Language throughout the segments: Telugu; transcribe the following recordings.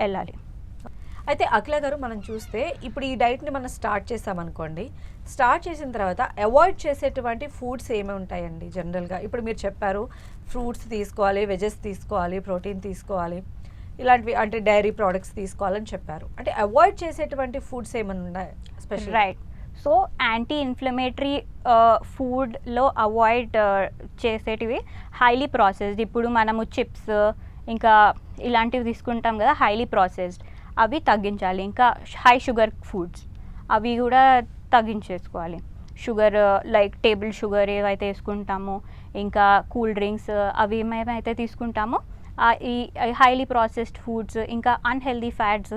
వెళ్ళాలి. అయితే అఖిల గారు మనం చూస్తే ఇప్పుడు ఈ డైట్ని మనం స్టార్ట్ చేసామనుకోండి. స్టార్ట్ చేసిన తర్వాత అవాయిడ్ చేసేటువంటి ఫుడ్స్ ఏమి ఉంటాయండి జనరల్గా ఇప్పుడు మీరు చెప్పారు ఫ్రూట్స్ తీసుకోవాలి వెజెస్ తీసుకోవాలి ప్రోటీన్ తీసుకోవాలి. ఇలాంటివి అంటే డైరీ ప్రోడక్ట్స్ తీసుకోవాలని చెప్పారు. అంటే అవాయిడ్ చేసేటువంటి ఫుడ్స్ ఏమైనా ఉన్నాయి special right so anti inflammatory ఫుడ్లో అవాయిడ్ చేసేటివి హైలీ ప్రాసెస్డ్ ఇప్పుడు మనము చిప్స్ ఇంకా ఇలాంటివి తీసుకుంటాం కదా హైలీ ప్రాసెస్డ్ అవి తగ్గించాలి. ఇంకా హై షుగర్ ఫుడ్స్ అవి కూడా తగ్గించేసుకోవాలి. షుగర్ లైక్ టేబుల్ షుగర్ ఏవైతే వేసుకుంటామో ఇంకా కూల్ డ్రింక్స్ అవి ఏమైతే తీసుకుంటామో ఈ హైలీ ప్రాసెస్డ్ ఫుడ్స్ ఇంకా అన్హెల్దీ ఫ్యాట్స్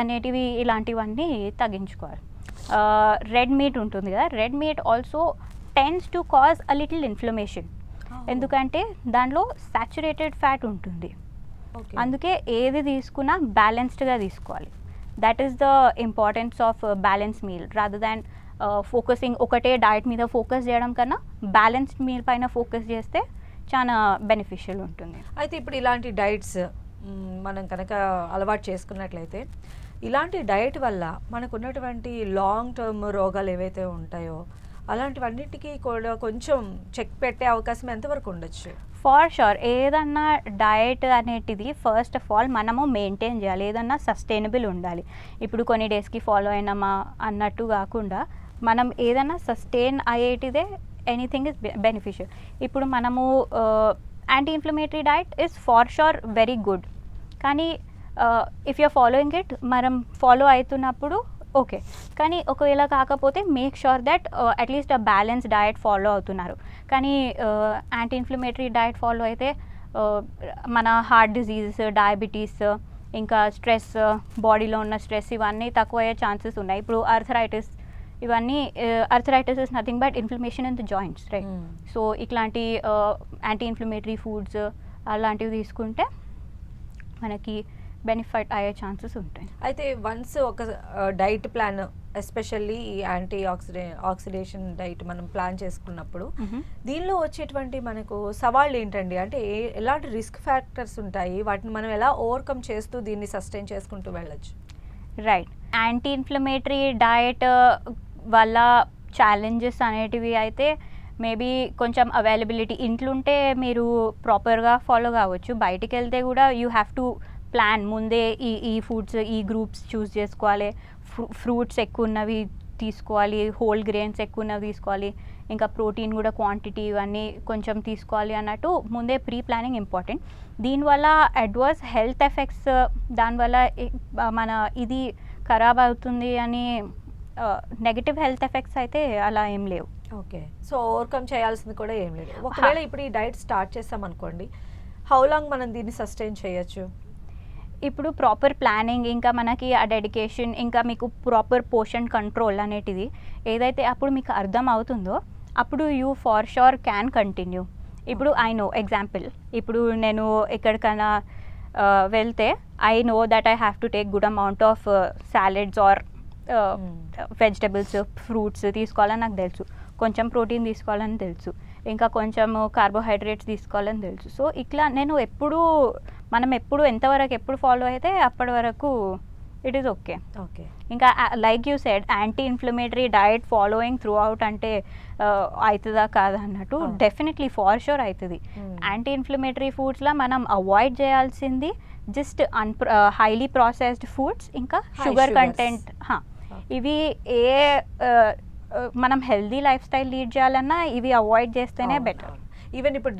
అనేటివి ఇలాంటివన్నీ తగ్గించుకోవాలి. రెడ్ మీట్ ఉంటుంది కదా red meat also tends to cause a little inflammation ఎందుకంటే దానిలో సాచురేటెడ్ ఫ్యాట్ ఉంటుంది. అందుకే ఏది తీసుకున్నా బ్యాలెన్స్డ్గా తీసుకోవాలి. That is the importance of balance meal rather than focusing ఒకటే డయట్ మీద ఫోకస్ చేయడం కన్నా బ్యాలెన్స్డ్ మీల్ పైన ఫోకస్ చేస్తే చాలా బెనిఫిషియల్ ఉంటుంది. అయితే ఇప్పుడు ఇలాంటి డైట్స్ మనం కనుక అలవాటు చేసుకున్నట్లయితే ఇలాంటి డైట్ వల్ల మనకు ఉన్నటువంటి లాంగ్ టర్మ్ రోగాలు ఏవైతే ఉంటాయో అలాంటివన్నిటికీ కూడా కొంచెం చెక్ పెట్టే అవకాశం ఎంతవరకు ఉండొచ్చు? ఫార్ షూర్ ఏదన్నా డయట్ అనేటిది ఫస్ట్ ఆఫ్ ఆల్ మనము మెయింటైన్ చేయాలి. ఏదన్నా సస్టైనబుల్ ఉండాలి. ఇప్పుడు కొన్ని డేస్కి ఫాలో అయినామా అన్నట్టు కాకుండా మనం ఏదన్నా సస్టైన్ అయ్యేటిదే ఎనీథింగ్ ఇస్ బెనిఫిషియల్ ఇప్పుడు మనము anti inflammatory diet is for sure very good కానీ if you are following it మనం ఫాలో అవుతున్నప్పుడు ఓకే. కానీ ఒకవేళ కాకపోతే make sure that at least a balance diet follow అవుతున్నారు. కానీ యాంటీ ఇన్ఫ్లమేటరీ డయట్ ఫాలో అయితే uh, మన హార్ట్ డిజీజెస్ డయాబెటీస్ ఇంకా స్ట్రెస్ బాడీలో ఉన్న స్ట్రెస్ ఇవన్నీ తక్కువ అయ్యే ఛాన్సెస్ ఉన్నాయి. ఇప్పుడు అర్థరైటిస్ ఇవన్నీ arthritis is nothing but inflammation in the joints right. So ఇట్లాంటి యాంటీ ఇన్ఫ్లమేటరీ ఫుడ్స్ అలాంటివి తీసుకుంటే మనకి బెనిఫిట్ అయ్యే ఛాన్సెస్ ఉంటాయి. అయితే వన్స్ ఒక డైట్ ప్లాన్ ఎస్పెషల్లీ ఈ యాంటీ ఆక్సిడే ఆక్సిడేషన్ డైట్ మనం ప్లాన్ చేసుకున్నప్పుడు దీనిలో వచ్చేటువంటి మనకు సవాళ్ళు ఏంటండి? అంటే ఎలాంటి రిస్క్ ఫ్యాక్టర్స్ ఉంటాయి? వాటిని మనం ఎలా ఓవర్కమ్ చేస్తూ దీన్ని సస్టైన్ చేసుకుంటూ వెళ్ళొచ్చు? రైట్ యాంటీ ఇన్ఫ్లమేటరీ డయట్ వల్ల ఛాలెంజెస్ అనేటివి అయితే మేబీ కొంచెం అవైలబిలిటీ ఇంట్లుంటే మీరు ప్రాపర్గా ఫాలో కావచ్చు. బయటికి వెళ్తే కూడా యూ హ్యావ్ టు ప్లాన్ ముందే ఈ ఈ ఫుడ్స్ ఈ గ్రూప్స్ చూస్ చేసుకోవాలి. ఫ్రూట్స్ ఎక్కువ ఉన్నవి తీసుకోవాలి హోల్ గ్రెయిన్స్ ఎక్కువ ఉన్నవి తీసుకోవాలి ఇంకా ప్రోటీన్ కూడా క్వాంటిటీ ఇవన్నీ కొంచెం తీసుకోవాలి అన్నట్టు ముందే ప్రీ ప్లానింగ్ ఇంపార్టెంట్ దీనివల్ల అడ్వర్స్ హెల్త్ ఎఫెక్ట్స్ దానివల్ల మన ఇది ఖరాబ్ అవుతుంది అని నెగటివ్ హెల్త్ ఎఫెక్ట్స్ అయితే అలా ఏం లేవు. ఓకే. సో ఓవర్కమ్ చేయాల్సింది కూడా ఏం లేదు. ఒకవేళ ఇప్పుడు ఈ డైట్ స్టార్ట్ చేస్తాం అనుకోండి హౌ లాంగ్ మనం దీన్ని సస్టైన్ చేయొచ్చు? ఇప్పుడు ప్రాపర్ ప్లానింగ్ ఇంకా మనకి ఆ డెడికేషన్ ఇంకా మీకు ప్రాపర్ పోషన్ కంట్రోల్ అనేటిది ఏదైతే అప్పుడు మీకు అర్థం అవుతుందో అప్పుడు you for sure can continue ఇప్పుడు ఐ నో ఎగ్జాంపుల్ ఇప్పుడు నేను ఎక్కడికైనా వెళ్తే I know that I have to take good amount of salads or vegetables fruits తీసుకోవాలని నాకు తెలుసు. కొంచెం ప్రోటీన్ తీసుకోవాలని తెలుసు. ఇంకా కొంచెం కార్బోహైడ్రేట్స్ తీసుకోవాలని తెలుసు. సో ఇట్లా నేను ఎప్పుడు మనం ఎప్పుడు ఎంతవరకు ఎప్పుడు ఫాలో అయితే అప్పటి వరకు ఇట్ ఈస్ ఓకే ఓకే ఇంకా like you said anti inflammatory diet following throughout అంటే అవుతుందా కాదా అన్నట్టు. డెఫినెట్లీ ఫార్ షూర్ అవుతుంది. యాంటీ ఇన్ఫ్లమేటరీ ఫుడ్స్లో మనం అవాయిడ్ చేయాల్సింది జస్ట్ అన్ హైలీ ప్రాసెస్డ్ ఫుడ్స్ ఇంకా షుగర్. కంటెంట్ ఇవి ఏ మనం హెల్దీ లైఫ్ స్టైల్ లీడ్ చేయాలన్నా ఇవి అవాయిడ్ చేస్తేనే బెటర్ ఈవెన్ ఇప్పుడు